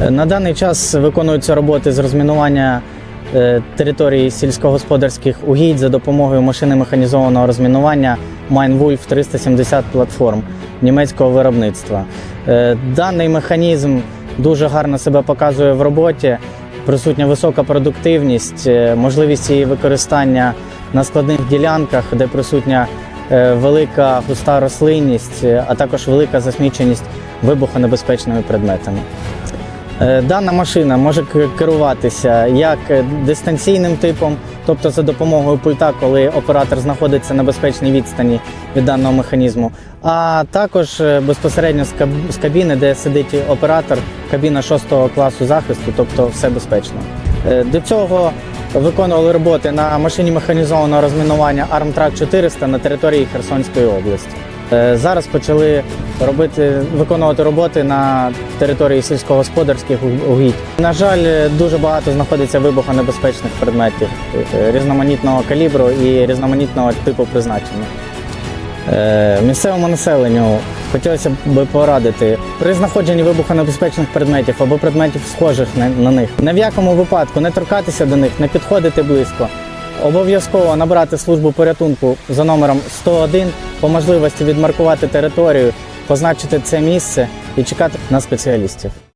На даний час виконуються роботи з розмінування е, території сільськогосподарських угідь за допомогою машини механізованого розмінування Майнвульф 370 платформ німецького виробництва. Е, Даний механізм дуже гарно себе показує в роботі. Присутня висока продуктивність, е, можливість її використання на складних ділянках, де присутня е, велика густа рослинність, е, а також велика засміченість вибухонебезпечними предметами. Е, Дана машина може керуватися як е, дистанційним типом, тобто за допомогою пульта, коли оператор знаходиться на безпечній відстані від даного механізму, а також е, безпосередньо з кабіни, де сидить оператор, кабіна 6 класу захисту, тобто все безпечно. До цього виконували роботи на машині механізованого розмінування Armtrack 400 на території Херсонської області. Е, Зараз почали робити виконувати роботи на території сільськогосподарських угідь. На жаль, дуже багато знаходиться вибухонебезпечних предметів е, різноманітного калібру і різноманітного типу призначення. Е, Місцевому населенню хотілося б порадити при знаходженні вибухонебезпечних предметів або предметів схожих на них. Ні в якому випадку не торкатися до них, не підходити близько. Обов'язково набрати службу порятунку за номером 101, по можливості відмаркувати територію, позначити це місце і чекати на спеціалістів.